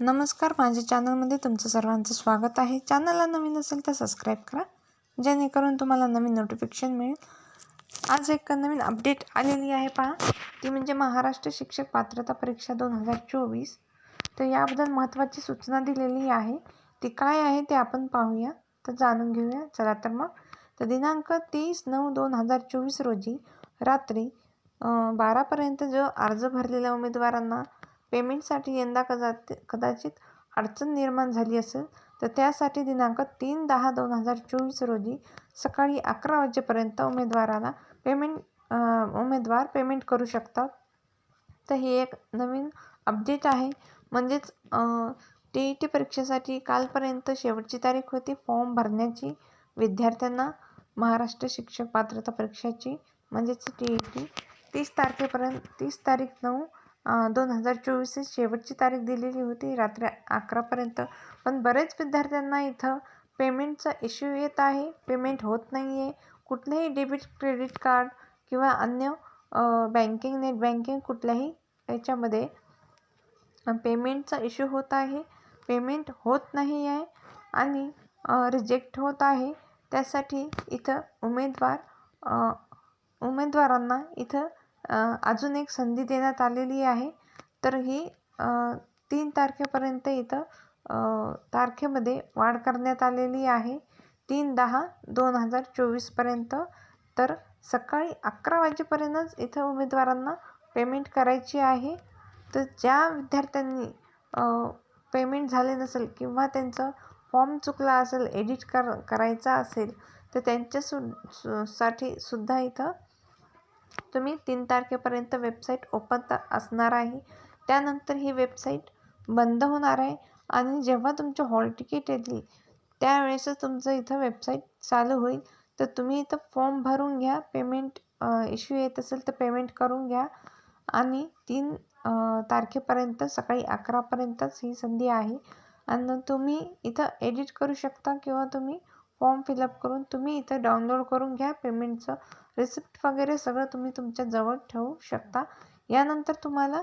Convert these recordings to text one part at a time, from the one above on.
नमस्कार माझ्या चॅनलमध्ये तुमचं सर्वांचं स्वागत आहे. चॅनलला नवीन असेल तर सबस्क्राईब करा जेणेकरून तुम्हाला नवीन नोटिफिकेशन मिळेल. आज एक नवीन अपडेट आलेली आहे पहा. ती म्हणजे महाराष्ट्र शिक्षक पात्रता परीक्षा दोन हजार चोवीस. तर याबद्दल महत्त्वाची सूचना दिलेली आहे. ती काय आहे ते आपण पाहूया. तर जाणून घेऊया. चला तर मग. तर दिनांक तीस नऊ दोन हजार चोवीस रोजी रात्री बारापर्यंत जो अर्ज भरलेल्या उमेदवारांना पेमेंटसाठी यंदा कदाचित कदाचित अडचण निर्माण झाली असेल तर त्यासाठी दिनांक तीन दहा दोन हजार चोवीस रोजी सकाळी अकरा वाजेपर्यंत उमेदवाराला पेमेंट उमेदवार पेमेंट करू शकतात. तर ही एक नवीन अपडेट आहे. म्हणजेच टी ई टी परीक्षेसाठी कालपर्यंत शेवटची तारीख होती. फॉर्म भरण्याची विद्यार्थ्यांना महाराष्ट्र शिक्षक पात्रता परीक्षेची म्हणजेच टी ई टी तीस तारखेपर्यंत तीस तारीख नऊ दोन हजार चोवीसची शेवटची तारीख दिलेली होती रात्री अकरापर्यंत पण बरेच विद्यार्थ्यांना इथं पेमेंटचा इश्यू येत आहे. पेमेंट होत नाही आहे कुठलेही डेबिट क्रेडिट कार्ड किंवा अन्य बँकिंग नेट बँकिंग कुठल्याही याच्यामध्ये पेमेंटचा इश्यू होत आहे. पेमेंट होत नाही आहे आणि रिजेक्ट होत आहे. त्यासाठी इथं उमेदवार उमेदवारांना इथं अजून एक संधी देण्यात आलेली आहे. तर ही तीन तारखेपर्यंत इथं तारखेमध्ये वाढ करण्यात आलेली आहे. तीन दहा दोन हजार चोवीसपर्यंत तर सकाळी अकरा वाजेपर्यंतच इथं उमेदवारांना पेमेंट करायची आहे. तर ज्या विद्यार्थ्यांनी पेमेंट झाले नसेल किंवा त्यांचं फॉर्म चुकला असेल एडिट कर करायचा असेल तर त्यांच्या सु साठी सुद्धा इथं तुम्ही तीन तारखेपर्यंत वेबसाईट ओपन असणार आहे. त्यानंतर ही वेबसाईट बंद होणार आहे आणि जेव्हा तुमचं हॉल तिकीट येतील त्यावेळेसच तुमचं इथं वेबसाईट चालू होईल. तर तुम्ही इथं फॉर्म भरून घ्या पेमेंट इश्यू येत असेल तर पेमेंट करून घ्या. आणि तीन तारखेपर्यंत सकाळी अकरापर्यंतच ही संधी आहे. आणि तुम्ही इथं एडिट करू शकता किंवा तुम्ही फॉर्म फिलअप करून तुम्ही इथं डाउनलोड करून घ्या पेमेंटचं. रिसिप्ट वगैरे सगळं तुम्ही तुमच्या जवळ ठेवू शकता. यानंतर तुम्हाला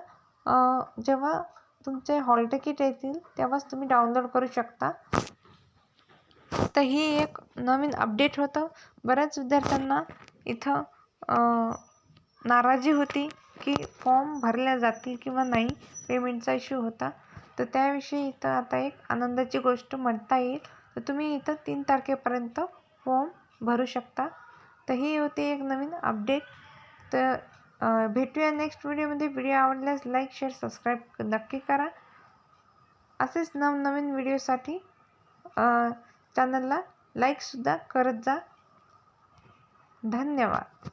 जेव्हा तुमचे हॉल तिकीट येतील तेव्हाच तुम्ही डाउनलोड करू शकता. तर ही एक नवीन अपडेट होतं. बऱ्याच विद्यार्थ्यांना इथं नाराजी होती की फॉर्म भरल्या जातील किंवा नाही पेमेंटचा इश्यू होता. तर त्याविषयी इथं आता एक आनंदाची गोष्ट म्हणता येईल. तर तुम्ही इथं तीन तारखेपर्यंत फॉर्म भरू शकता. तर ही होती एक नवीन अपडेट तर भेटूया नेक्स्ट व्हिडिओमध्ये व्हिडिओ आवडल्यास लाईक शेअर सबस्क्राईब नक्की करा. असेच नवनवीन व्हिडिओसाठी चॅनलला लाईकसुद्धा करत जा. धन्यवाद.